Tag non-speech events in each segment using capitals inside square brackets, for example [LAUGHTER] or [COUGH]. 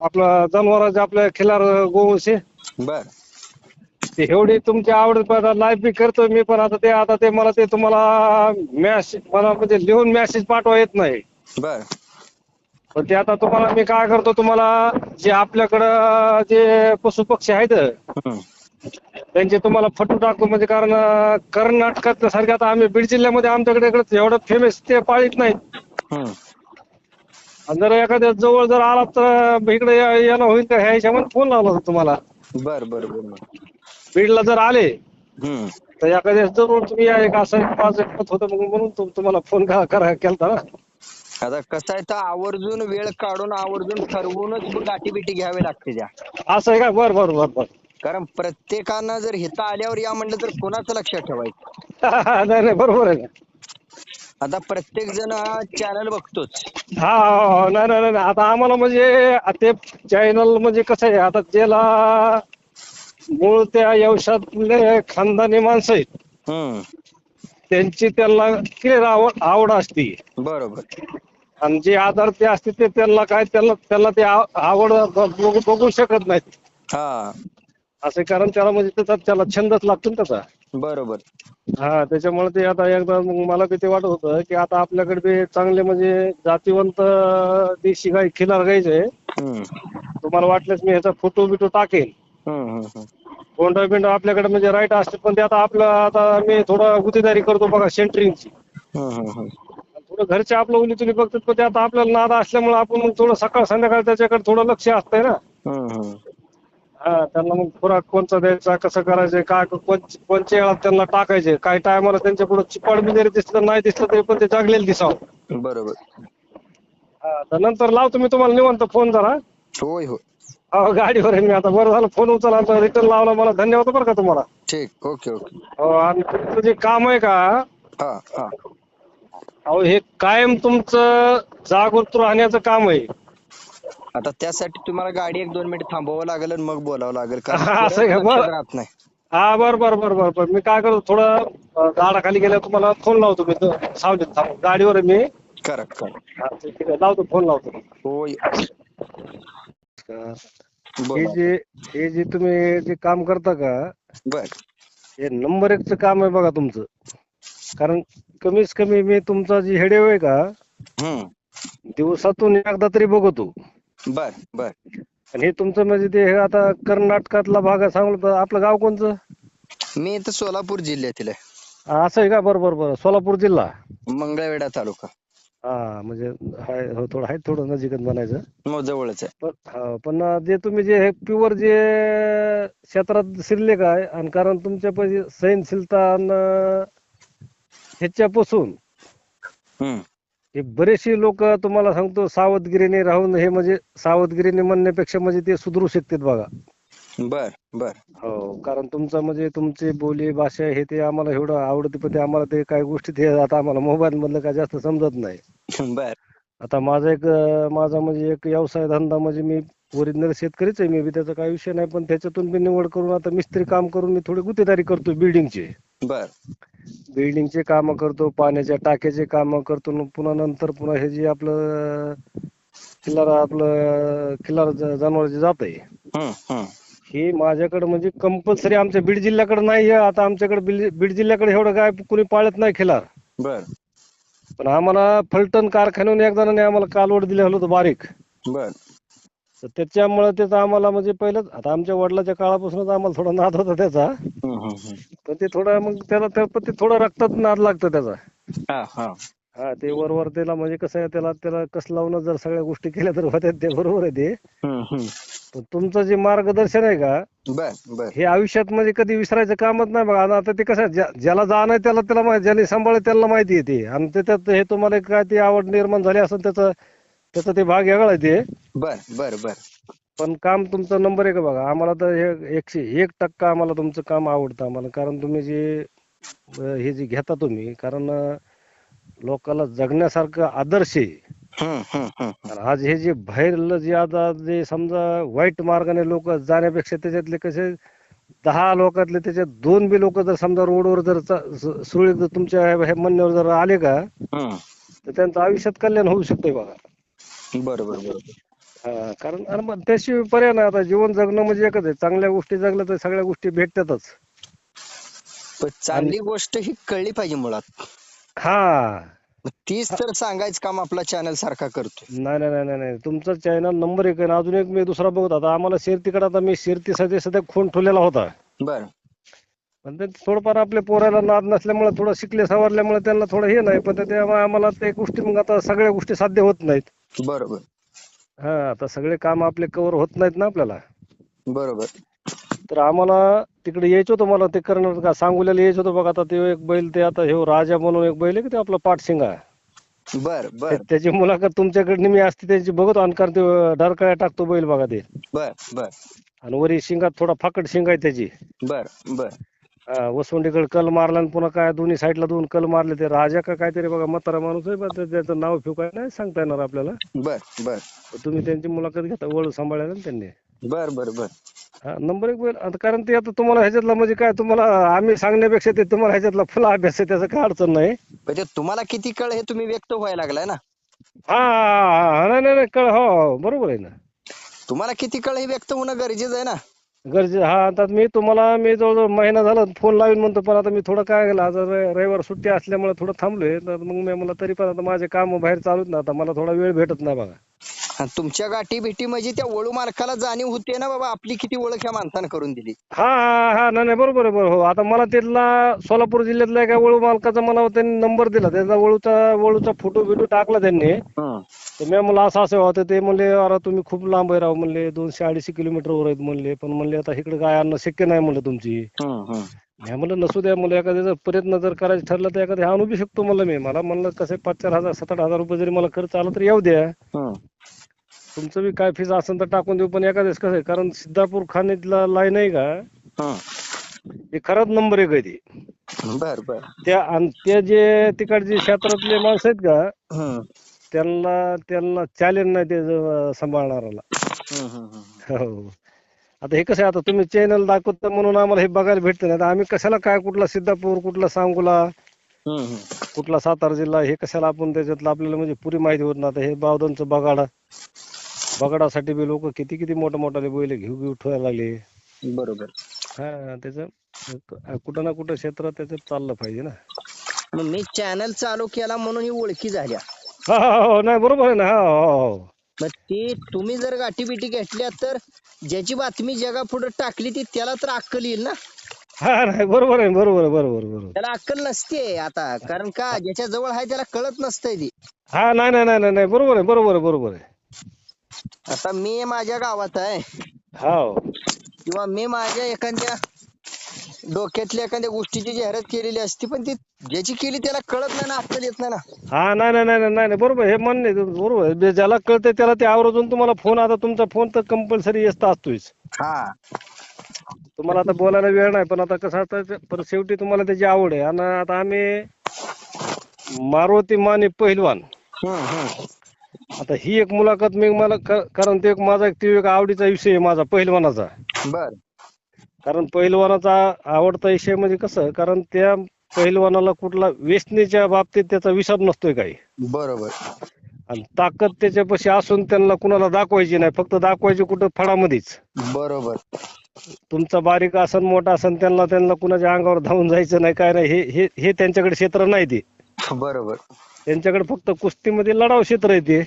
आपलं जनावरांचे आपल्या खिलार गोवंशी बर ते एवढी तुमची आवड लाईव्ह बी करतोय मी पण आता ते आता ते मला ते तुम्हाला मॅसेज मला म्हणजे लिहून मॅसेज पाठवा येत नाही बर पण ते आता तुम्हाला मी काय करतो तुम्हाला जे आपल्याकडं जे पशु पक्षी आहेत. त्यांचे तुम्हाला फोटो टाकतो म्हणजे कारण कर्नाटकात सारखे आता आम्ही बीड जिल्ह्यामध्ये आमच्याकडे एवढं फेमस ते पाळीत नाही हम्म. आणि जर एखाद्या जवळ जर आला तर इकडे या- येणं होईल का? ह्या हिशोबाने फोन लावला होता तुम्हाला. बर बर बर बीडला जर आले हम्म. तर एखाद्या जरूर तुम्ही या एक असं माझं मत होतं मग म्हणून तुम- तुम्हाला फोन करा केलता ना. आता कसं आहे तर आवर्जून वेळ काढून आवर्जून ठरवूनच गाठी बिटी घ्यावी लागते त्या. असं आहे का? बर बर बर बर. कारण प्रत्येकानं जर हिथं आल्यावर या म्हणलं तर कोणाचं लक्षात ठेवायचं? [LAUGHS] नाही नाही बरोबर आहे ना. आता प्रत्येक जण चॅनल बघतोच. हा हा, हा. नाही नाही नाही. आता आम्हाला म्हणजे ते चॅनल म्हणजे कसं आहे आता ज्याला मूळ त्या व्यवसायातले खानदानी माणसं आहेत हम्म. त्यांची त्यांना क्लिअर आवड आवड असते. बरोबर. आणि जे आधार ते असते ते त्यांना काय त्यांना त्यांना ते आव- आवड बघू बघू शकत नाहीत. हा. असं कारण त्याला म्हणजे त्याचा त्याला छंदच लागतो ना त्याचा. बरोबर हा त्याच्यामुळे ते आता एकदा मग मला बी ते वाटत होतं की आता आपल्याकडे बी चांगले म्हणजे जातीवंत देशी गाई खिलार गाईचे हम्म तुम्हाला वाटल्यास मी ह्याचा फोटो बिटो टाकेल हम्म हम्म हम्म. कोंडा बिंडा आपल्याकडे म्हणजे राईट असते पण ते आता आपलं आता मी थोडं गुतेदारी करतो बघा सेंटरिंगची हम्म हम्म हम्म. थोडं घरचे आपलं उली तुली बघतात पण ते आता आपल्याला नाद असल्यामुळे आपण मग थोडं सकाळ संध्याकाळ त्याच्याकडे थोडं लक्ष असतंय ना हम्म हम्म. हा त्यांना मग खुराक कोणचा द्यायचा कसं करायचं काय कोण- कोणत्या वेळात त्यांना टाकायचे काय टायमाला त्यांच्या पुढे चिपाड बी जरी दिसलं नाही दिसलं तरी पण ते जागलेलं दिसावं. बरोबर. हा तर नंतर लावतो मी तुम्हाला निवांत फोन जरा. होय होय. हो गाडीवर आहे मी आता बरं झालं फोन उचला रिटर्न लावला मला धन्यवाद बरं का तुम्हाला. ठीक ओके ओके. हो आणि तुमचं जे काम आहे का? हा हा. अहो हे कायम तुमचं जागृत राहण्याचं काम आहे. आता त्यासाठी तुम्हाला गाडी एक दोन मिनिट थांबवावं लागेल आणि मग बोलावं लागेल. असं आहे का? परत बरं. लक्षात राहत नाही. हा बर बर बर बर बर. मी काय करतो थोडं अं, झाडाखाली गेल्यावर तुम्हाला फोन लावतो मी. तो सावलीत थांबून गाडीवर आहे मी. करा करा हा, ठीक आहे. लावतो फोन लावतो. होय. हे बोला. जे हे जे तुम्ही जे काम करता का बर. हे नंबर एकचं काम आहे बघा तुमचं. कारण कमीत कमी मी तुमचा जी हेडेव आहे का हम्म. दिवसातून एकदा तरी बघतो. बर बर. आणि हे तुमचं म्हणजे ते हे आता कर्नाटकातला भाग आहे सांगलं आपलं गाव कोणचं? मी इथं सोलापूर जिल्ह्यातील आहे. हा, असं आहे का? बरं बरं बरं. सोलापूर जिल्हा? मंगळवेढा तालुका. हा म्हणजे हाय हो थोडं आहे थोडं नजीकच म्हणायचं. मग जवळच आहे. पण हा, पण जे तुम्ही जे हे प्युअर जे क्षेत्रात शिरले काय आणि कारण तुमच्या पाहिजे सहनशीलता आणि ह्याच्यापासून हम्म. हे बरेचसे लोक तुम्हाला सांगतो सावधगिरीने राहून हे म्हणजे सावधगिरीने म्हणण्यापेक्षा म्हणजे ते सुधरू शकतात बघा. बर बर. हो कारण तुमचं म्हणजे तुमची बोली भाषा हे ते आम्हाला एवढं आवडते पण ते आम्हाला ते काही गोष्टी ते आता आम्हाला मोबाईल मधलं काय जास्त समजत नाही. [LAUGHS] बर. आता माझा एक माझा म्हणजे एक व्यवसाय धंदा म्हणजे मी ओरिजिनल शेतकरीच आहे मी त्याचा काही विषय नाही पण त्याच्यातून मी निवड करून आता मिस्त्री काम करून मी थोडी गुत्तेदारी करतो बिल्डिंगचे बर. बिल्डिंगचे काम करतो पाण्याच्या टाक्याचे काम करतो न पुन्हा नंतर पुन्हा हे जे आपलं खिल्लार आपलं खिल्लार ज- जनावर जे जात आहे. हम्म हम्म हे माझ्याकडे म्हणजे कंपल्सरी आमच्या बीड जिल्ह्याकडे नाही आहे आता आमच्याकडे बीड बीड जिल्ह्याकडे एवढं काय कुणी पाळत नाही खिलार बर. पण आम्हाला फलटण कारखान्याने एकदा आम्हाला कालवड दिलं होतं बारीक. बर. तर त्याच्यामुळे त्याचं आम्हाला म्हणजे पहिलंच आता आमच्या वडिलाच्या काळापासूनच आम्हाला थोडा नाद होता त्याचा. पण ते थोडा मग त्याला त्या पण ते थोडं रक्तात नाद लागतं त्याचा. हा ते वरवर त्याला म्हणजे कसं आहे त्याला त्याला कस लावून जर सगळ्या गोष्टी केल्या तर होत्यात ते बरोबर आहे ते. पण तुमचं जे मार्गदर्शन आहे का हे आयुष्यात म्हणजे कधी विसरायचं कामच नाही बघा. आता ते कसं ज्याला जाणं आहे त्याला त्याला माहिती ज्याने सांभाळ त्याला माहिती आहे ते. आणि त्याच्यात हे तुम्हाला काय ती आवड निर्माण झाली असेल त्याचं त्याचा ते भाग वेगळा आहे ते. बर बर बर. पण काम तुमचं नंबर आहे बघा? आम्हाला तर हे एकशे एक टक्का आम्हाला तुमचं काम आवडतं आम्हाला. कारण तुम्ही जे अं, हे जे घेता तुम्ही कारण अं, लोकाला जगण्यासारखं आदर्श आहे. हम्म हम्म हम्म आणि आज हे जे बाहेरलं जे आता जे समजा वाईट मार्गाने लोक जाण्यापेक्षा त्याच्यातले कसे दहा लोकातले त्याच्यात दोन बी लोक जर समजा रोडवर जर चा- सु- सुरळीत जर तुमच्या म्हणण्यावर जर आले का हम्म. तर त्यांचं आयुष्यात कल्याण होऊ शकतंय बघा. बरोबर बरोबर. हा कारण आणि मग त्याशिवाय पर्याय नाही. आता जीवन जगणं म्हणजे एकच आहे. चांगल्या गोष्टी जगल्या तर सगळ्या गोष्टी भेटतातच. पण चांगली गोष्ट ही कळली पाहिजे मुळात. हा. मग तीच तर सांगायचं काम आपला चॅनल सारखा करतोय. नाही नाही नाही नाही नाही. तुमचा चॅनल नंबर एक आहे आणि अजून एक मी दुसरा बघत आता आम्हाला शेतीकडे आता मी शेतीसाठी सध्या खून ठेवलेला होता. बर. पण ते थोडंफार आपल्या पोराला नाद नसल्यामुळे थोडं शिकले सवरल्यामुळे त्यांना थोडं हे नाही. पण त्यामुळे आम्हाला ते गोष्टी मग आता सगळ्या गोष्टी साध्य होत नाहीत. बरोबर. हा आता सगळे काम आपले कव्हर होत नाहीत ना आपल्याला. बरोबर. तर आम्हाला तिकडे यायचं होतं मला ते करणार का सांगोल्याला यायचं होतं बघा आता ते एक बैल ते आता हे राजा म्हणून एक बैल आहे की ते आपला पाटशिंगा? बर बर. त्याची मुलाखत तुमच्याकडे मी असते त्यांची बघतो आणि कारण ते डरकाळ्या टाकतो बैल बघा ते. बर बर. आणि वरी शिंगात थोडा फाकट शिंग आहे त्याची. बर बर. वसुंडीकडे कल मारला आणि पुन्हा काय दोन्ही साईडला दोन कल मारले ते राजा का काहीतरी बघा म्हातारा माणूस आहे पण त्याचं नाव फिव काय नाही सांगता येणार आपल्याला? बर बर. तुम्ही त्यांची मुलाखत घेता वळू सांभाळायला ना त्यांनी. बर बर बर. हा नंबर एक बैल. आता कारण ते आता तुम्हाला ह्याच्यातला म्हणजे काय तुम्हाला आम्ही सांगण्यापेक्षा ते तुम्हाला ह्याच्यातला फुला अभ्यास आहे त्याचं काय अडचण नाही. म्हणजे तुम्हाला किती कळ हे तुम्ही व्यक्त व्हायला लागलाय ना? हा हा, हा. नाही नाही नाही, कळ हो हो, बरोबर आहे ना. तुम्हाला किती कळ हे व्यक्त होणं गरजेचं आहे ना? गरजे हा आता मी तुम्हाला मी जवळजवळ महिना झाला फोन लावीन म्हणतो पण आता मी थोडं काय केलं आज रविवार सुट्टी असल्यामुळे थोडं थांबलोय तर मग मी मला तरी पण आता माझे काम बाहेर चालूच ना आता मला थोडा वेळ भेटत नाही बघा. तुमच्या गाठी भेटी म्हणजे त्या वळू मालकाला जाणीव होते ना बाबा आपली किती ओळख या माणसानं करून दिली. हा हा हा नाही नाही बरोबर आहे बरोबर हो आता मला तिथला सोलापूर जिल्ह्यातला एका वळू मालकाचा मला त्यांनी नंबर दिला. त्याचा वळूचा वळूचा फोटो बिटो टाकला त्यांनी. हं. तर मी म्हणलं असं असं होतं. ते म्हणले अरे तुम्ही खूप लांब आहे राव म्हणले दोनशे अडीचशे किलोमीटरवर आहेत म्हणले. पण म्हणले आता इकडे काय आणणं शक्य नाही म्हणलं तुमची. हं, हं. मी म्हणलं नसू द्या म्हणलं एखाद्याचा प्रयत्न जर करायचं ठरलं तर एखाद्या आणू बी शकतो म्हणलं मी. मला म्हणलं कसं आहे, पाच चार हजार सात आठ हजार रुपये जरी मला खर्च आला तर येऊ द्या. हं. तुमचं बी काय फीस असेल तर टाकून देऊ पण एखाद्याच कसं आहे कारण सिद्धापूर खाणीतला लाईन आहे का हं. खरंच नंबर एक आहे ती बर बर त्या आणि ते जे तिकडचे क्षेत्रातले माणसं आहेत का. त्यांना त्यांना चॅलेंज नाही ते ज- सांभाळणाऱ्याला हं, हं, हं. हो आता हे कसं आहे आता तुम्ही चॅनल दाखवता म्हणून आम्हाला हे बघायला भेटतं नाही आम्ही कशाला काय कुठला सिद्धापूर कुठला सांगोला. कुठला सातारा जिल्हा हे कशाला आपण त्याच्यातलं आपल्याला म्हणजे पुरी माहिती होत ना आता हे बावधनचं बगाड बगाडासाठी बी लोक किती किती मोठ्या मोठाले बैल घेऊ घेऊ ठेवायला लागले. बरोबर. हा त्याचं कुठं ना कुठं क्षेत्रात त्याचं चाललं पाहिजे ना. मग मी चॅनल चालू केला म्हणून ही ओळखी झाल्या. हा हा हो नाही बरोबर आहे ना हा हो हो मग ती तुम्ही जर गाठी बिटी घेतल्या तर ज्याची बातमी जगापुढे टाकली ती त्याला तर अक्कल येईल ना? हा नाही बरोबर आहे बरोबर आहे बरोबर बरोबर त्याला अक्कल नसते आता कारण का ज्याच्या जवळ आहे त्याला कळत नसतंय ती. हा नाही नाही नाही नाही नाही बरोबर आहे बरोबर आहे बरोबर आहे. आता मी माझ्या गावात आहे. हो किंवा मी माझ्या एखाद्या डोक्यातल्या एखाद्या गोष्टीची जाहिरात केलेली असती पण ती ज्याची केली त्याला कळत नाही ना अक्कल येत नाही ना. हा नाही नाही नाही नाही नाही नाही, बरोबर. हे मान्य आहे तुमचं, बरोबर आहे. जे ज्याला कळतंय त्याला ते आवर्जून तुम्हाला फोन आता तुमचा फोन तर कंपल्सरी येत असतोच हा. तुम्हाला आता बोलायला वेळ नाही पण आता कसं असतं ते- पण शेवटी तुम्हाला त्याची आवड आहे. आणि आता आम्ही मारुती माने पहिलवान. हम्म हम्म. आता ही एक मुलाखत मी मला क- कारण ते एक माझा एक ते एक आवडीचा विषय आहे माझा पहिलवानाचा. बर. कारण पहिलवानाचा आवडता विषय म्हणजे कसं कारण त्या पहिलवानाला कुठला वेचणीच्या बाबतीत त्याचा विषाद नसतोय काही. बरोबर. आणि ताकद त्याच्यापाशी असून त्यांना कुणाला दाखवायची नाही फक्त दाखवायची कुठं फळामध्येच बरोबर. तुमचा बारीक असन मोठा असन त्यांना त्यांना कुणाच्या अंगावर धावून जायचं नाही काय नाही हे हे हे त्यांच्याकडे क्षेत्र नाही ते. बरोबर. त्यांच्याकडे फक्त कुस्तीमध्ये लढाव क्षेत्र आहे ते.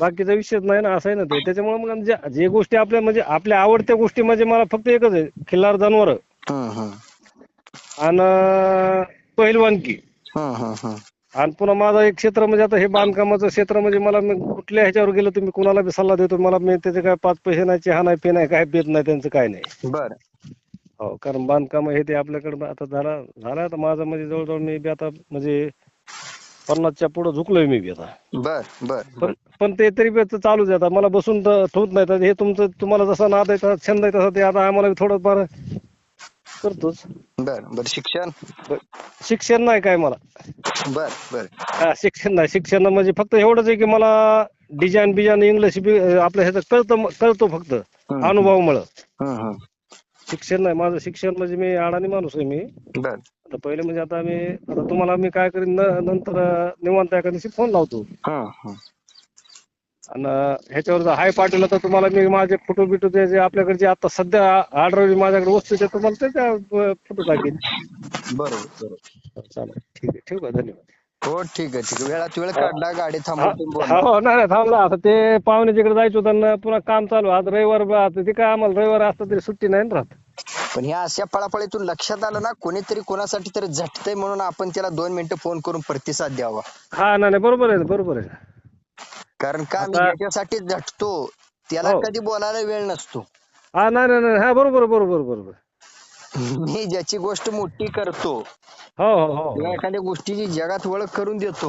बाकीचा विषयच नाही ना असं आहे ना ते. त्याच्यामुळे मग जे जे गोष्टी आपल्या म्हणजे आपल्या आवडत्या गोष्टी म्हणजे मला फक्त एकच आहे खिल्लार जनावर. आणि पहिलवानकी आणि पुन्हा माझं एक क्षेत्र म्हणजे आता हे बांधकामाचं क्षेत्र म्हणजे मला मी कुठल्या ह्याच्यावर गेलो तुम्ही कुणाला बी सल्ला देतो मला मी त्याचे काय पाच पैसे नाही चहा नाही पे नाही काय पेत नाही त्यांचं काय नाही. बर. हो कारण बांधकाम हे ते आपल्याकडे आता झाला झालं आता माझं म्हणजे जवळजवळ मी बी आता म्हणजे पन्नासच्या पुढे झुकलोय मी बी आता. बर बर. पण पण ते तरी बी आता चालूच आहे आता. मला बसून तर ठेवत नाही तर हे तुमचं तुम्हाला जसा नाद आहे तसा छंद आहे तसा ते आता आम्हाला बी थोडंफार करतोच. बर बर. शिक्षण? शिक्षण नाही काय मला. बर बर. हा, शिक्षण नाही. शिक्षण म्हणजे फक्त एवढंच आहे की मला डिझाईन बिजाईन इंग्लिश बी आपल्या ह्याचं कळतं कळतो फक्त हम्म. अनुभवामुळं. हम्म हम्म. शिक्षण नाही. माझं शिक्षण म्हणजे मी अडाणी माणूस आहे मी. बर. आता पहिले म्हणजे आता मी आता तुम्हाला मी काय करीन न- नंतर अं, निवांत एका दिवशी फोन लावतो. आणि ह्याच्यावर जर हाय पाटील तर तुम्हाला मी माझे फोटो बिटो ते जे आपल्याकडे जे आता सध्या ऑर्डर माझ्याकडे वस्तू ते तुम्हाला त्याच्या फोटो टाकेन. बरोबर बरोबर. चालेल ठीक आहे. ठेवू का? धन्यवाद. हो ठीक आहे ठीक आहे. वेळात वेळ काढला गाडी बोला. हो नाही नाही थांबला. आता ते पाहुणे तिकडे जायचं होतं ना पुन्हा काम चालू. आज रविवार बा- आता ते काय आम्हाला रविवार असतं तरी सुट्टी नाही ना राहत. पण ह्या अशा पळापळीतून लक्षात आलं ना कोणीतरी कोणासाठी तरी झटतंय म्हणून आपण त्याला दोन मिनिटं फोन करून प्रतिसाद द्यावा. हा नाही नाही बरोबर आहे ना बरोबर आहे. ना. कारण का मी आता- ज्याच्यासाठी झटतो? त्याला हो. कधी बोलायला वेळ नसतो. हा नाही नाही नाही. हा बरोबर बरोबर बरोबर. [LAUGHS] मी ज्याची गोष्ट मोठी करतो हो हो हो. एखाद्या गोष्टीची जगात ओळख करून देतो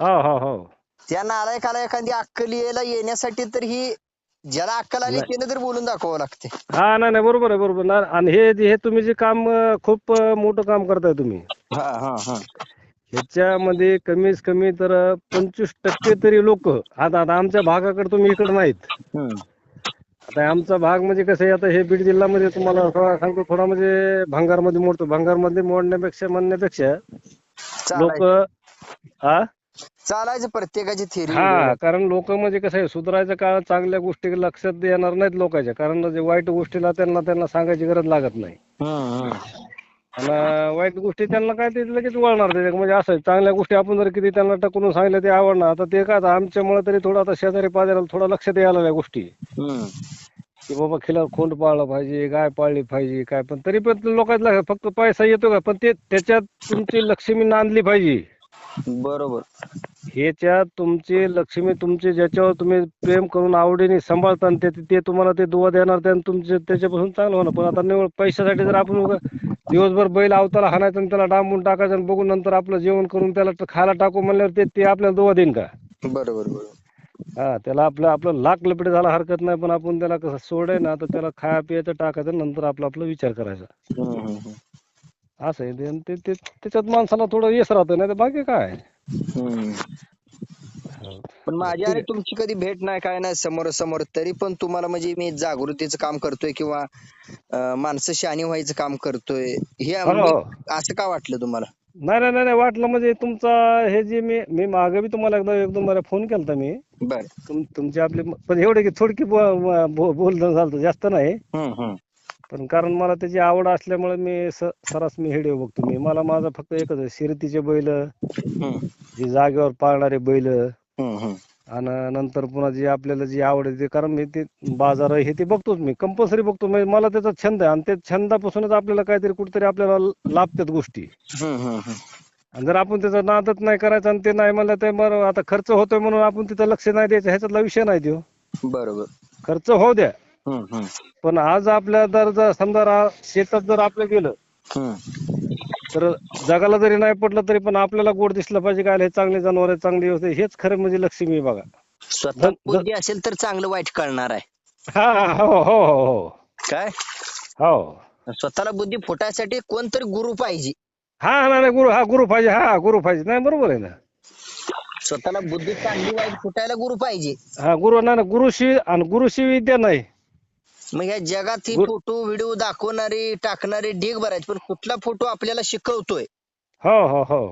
हो हो हो. त्या नालायकाला एखादी अक्कल यायला येण्यासाठी तर ही ज्याला अक्कल आली. त्याने तर बोलून दाखवावं लागते. हा नाही नाही बरोबर आहे बरोबर ना आणि हे हे तुम्ही जे काम अं, खूप अं, मोठं काम करताय तुम्ही. हा हा हा. ह्याच्यामध्ये कमीत कमी तर पंचवीस टक्के तरी लोक आता आता आमच्या भागाकडे तुम्ही इकडे नाहीत. हम्म. आता आमचा भाग म्हणजे कसं आहे आता हे बीड जिल्ह्यामध्ये तुम्हाला थोडा सांगतो थोडा म्हणजे भंगारमध्ये मोडतो. भंगारमध्ये मोडण्यापेक्षा म्हणण्यापेक्षा लोक चालायचं हा चालायचं प्रत्येकाची थेरी हा कारण लोक म्हणजे कसं आहे सुधारायच्या काळात चांगल्या गोष्टी लक्षात येणार नाहीत लोकांच्या. कारण जे वाईट गोष्टीला त्यांना त्यांना सांगायची गरज लागत नाही. आणि वाईट गोष्टी त्यांना काय ते लगेच वळणार त्याच्या म्हणजे असं आहे, चांगल्या गोष्टी आपण जर किती त्यांना टाकून सांगितलं ते आवडणार. आता ते काय आता आमच्यामुळे तरी थोडं आता शेजारी पाजाराला थोडं लक्षात यायला लागल्या गोष्टी. की बाबा खिलार खोंड पाळलं पाहिजे गाय पाळली पाहिजे काय पण. तरी पण लोकांना फक्त पैसा येतो का? पण ते त्याच्यात तुमची लक्ष्मी नांदली पाहिजे. बरोबर. ह्याच्यात तुमची लक्ष्मी तुमची ज्याच्यावर तुम्ही प्रेम करून आवडीने सांभाळता आणि ते ते तुम्हाला ते दुवा देणार ते आणि तुमचे त्याच्यापासून चांगलं होणार. पण आता निवड पैशासाठी जर आपण उगा दिवसभर बैल अवताला हाणायचं आणि त्याला डांबून टाकायचं आणि बघून नंतर आपलं जेवण करून त्याला ट- खायला टाकू म्हणल्यावर ते ते आपल्याला दुवा देईन का? बरोबर बरोबर. हा त्याला आपलं आपलं लाख लपडे झाला हरकत नाही पण आपण त्याला कसं सोडाय ना तर त्याला खाया पियाचं टाकायचं नंतर आपला आपला विचार करायचा. हम्म, हम्म, हम्म. असं आहे. ते ते ते- त्याच्यात माणसाला थोडं यश राहतं नाही तर बाकी काय? हम्म. पण माझी आणि तुमची कधी भेट नाही काय नाही समोर समोर तरी पण तुम्हाला म्हणजे मी जागृतीचं काम करतोय किंवा अं, माणसं शहाणी व्हायचं काम करतोय हे हो, मी- हो. असं का वाटलं तुम्हाला नाही नाही नाही नाही, वाटलं म्हणजे तुमचा हे जे मी मी मागे बी तुम्हाला एकदा एक दोन फोन केलता मी बर तुम तुमचे आपले पण एवढे की थोडकी बो- बो- बोलणं झालं जास्त नाही हम्म, हम्म. पण कारण मला त्याची आवड असल्यामुळे मी स- सरास मी व्हिडिओ बघतो मी मला माझा फक्त एकच आहे शर्यतीचे बैल हम्म, जी जागेवर पाळणारे बैल. आणि नंतर पुन्हा जी आपल्याला जी आवड आहे ते कारण मी ते बाजार हे ते बघतोच मी. कंपल्सरी बघतो. म्हणजे मला त्याचा छंद आहे. आणि त्या छंदापासूनच आपल्याला काहीतरी कुठेतरी आपल्याला लाभतात गोष्टी. आणि जर आपण त्याचा नादच नाही करायचा आणि ते नाही म्हणलं तर मग आता खर्च होतोय म्हणून आपण तिथं लक्ष नाही द्यायचं. ह्याच्यातला विषय नाही देऊ बरोबर. खर्च होऊ द्या. पण आज आपल्या जर समजा शेतात जर आपलं गेलं. तर जगाला जरी नाही पडलं तरी पण आपल्याला गोड दिसलं पाहिजे काय हे चांगले जनावर आहे चांगली व्यवस्था आहे. हेच खरं म्हणजे लक्ष्मी बघा. स्वतः बुद्धी असेल तर चांगलं वाईट कळणार आहे. हा हा, हो हो काय? हो. स्वतःला बुद्धी फुटायसाठी कोणतरी गुरु पाहिजे. हा हा, नाही नाही, गुरु हा गुरु पाहिजे हा गुरु पाहिजे. नाही बरोबर आहे ना? स्वतःला बुद्धी चांगली वाईट फुटायला गुरु पाहिजे. हा गुरु नाही ना गुरुशी आणि गुरुशी विद्या नाही. मग या जगात ही फोटो व्हिडिओ दाखवणारी टाकणारी ढीग भरायची पण कुठला फोटो आपल्याला शिकवतोय हो हो हो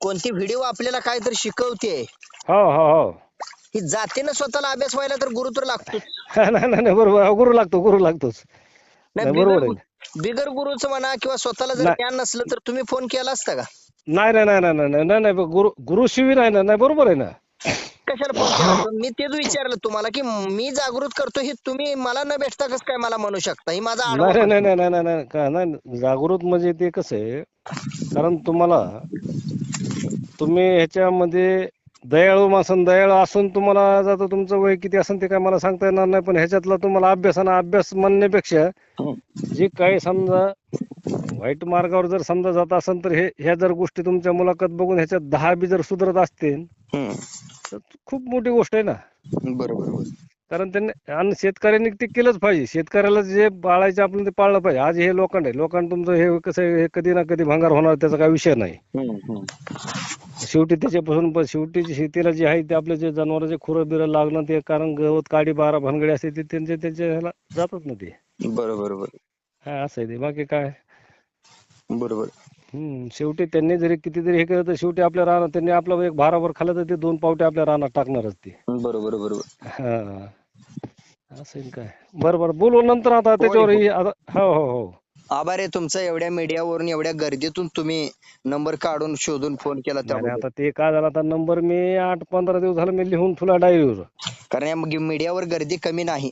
कोणती व्हिडिओ आपल्याला काय तर शिकवते हो हो हो ही जातीनं स्वतःला अभ्यास व्हायला तर गुरु तर लागतो नाही बरोबर गुरु लागतो गुरु लागतोच नाही, बरोबर आहे. बिगर गुरुचं म्हणा किंवा स्वतःला जर ज्ञान नसलं तर तुम्ही फोन केला असता का नाही नाही नाही नाही नाही नाही गुरु शिवी नाही ना नाही बरोबर आहे ना कशाला फोन केला? मी तेच विचारलं तुम्हाला की मी जागृत करतो हे तुम्ही मला न भेटता कसं काय मला म्हणू शकता ही माझा नाही आडवा नाही नाही नाही नाही नाही का नाही जागृत म्हणजे ते कसं आहे कारण तुम्हाला तुम्ही ह्याच्यामध्ये दयाळू मासन दयाळू असून तुम्हाला जातं तुमचं वय किती असेल ते काय मला सांगता येणार नाही पण ह्याच्यातला तुम्हाला अभ्यासानं अभ्यास म्हणण्यापेक्षा हम्म. जे काही समजा वाईट मार्गावर जर समजा जात असेल तर हे ह्या जर गोष्टी तुमच्या मुलाखत बघून ह्याच्यात दहा बी जर सुधारत असतील. तर खूप मोठी गोष्ट आहे ना. बरोबर. कारण त्यांनी आणि शेतकऱ्यांनी ते केलंच पाहिजे. शेतकऱ्याला जे पाळायचं आपण ते पाळलं पाहिजे. आज हे लोखंड आहे. लोखंड तुमचं हे कसं हे कधी ना कधी भंगार होणार त्याचा काही विषय नाही. शेवटी त्याच्यापासून पण शेवटी शेतीला जे आहे ते आपले जे जनावरांचे खुरं बिरं लागणं ते कारण गवत काडी बारा भानगडी असते ते त्यांच्या त्यांच्या ह्याला जातात ना ते. बरोबर बरोबर. हा असं आहे ते. बाकी काय? बरोबर. हम्म शेवटी त्यांनी जरी किती जरी हे केलं तर शेवटी आपल्या रानात त्यांनी आपलं एक भाराभर खाल्लं तर ते दोन पावटे आपल्या रानात टाकणारच ते. बरोबर बरोबर. हा. असं आहे काय? बरं बरं. बोलू नंतर आता त्याच्यावर होय. ही आता हो हो हो. आभार आहे तुमचा एवढ्या मीडियावरून एवढ्या गर्दीतून तुम्ही नंबर काढून शोधून फोन केला त्याबद्दल. आता ते काय झालं आता नंबर मी आठ पंधरा दिवस झालं मी लिहून तुला डायरीवर. कारण या मीडियावर गर्दी कमी नाही.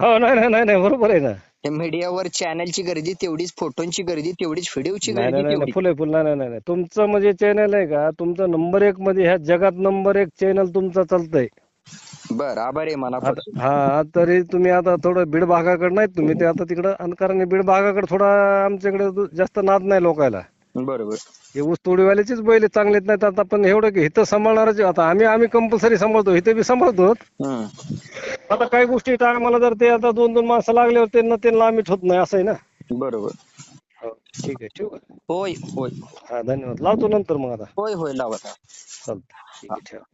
हो नाही नाही नाही नाही. बरोबर आहे ना. मीडियावर चॅनलची गर्दी तेवढीच फोटोंची गर्दी तेवढीच व्हिडिओची नाही गर्दी नाही नाही फुले फुल नाही नाही नाही. नाही. तुमचं म्हणजे चॅनल आहे का? तुमचं नंबर एक मध्ये ह्या जगात नंबर एक चॅनल तुमचं चालतंय. बर आभार आहे आता- हा तरी तुम्ही आता थोडं बीड भागाकडे नाहीत तुम्ही ते आता तिकडं आणि कारण बीड भागाकडे थोडा आमच्याकडे जास्त नाद नाही लोकायला. बरोबर. हे ऊस तोडीवाल्याचीच बैल चांगलेत नाहीत आता पण एवढं की इथं सांभाळणारच आता आम्ही आम्ही कंपल्सरी सांभाळतो इथे बी सांभाळतो हम्म. आता काही गोष्टी टायमाला जर ते आता दोन दोन माणसं लागल्यावर त्यांना त्यांना आम्ही ठेवत नाही असं आहे ना? बरोबर. हो ठीक आहे ठेवू का? होय होय. हा धन्यवाद. लावतो नंतर मग आता. होय होय लावा चालतं ठीक आहे ठेवा.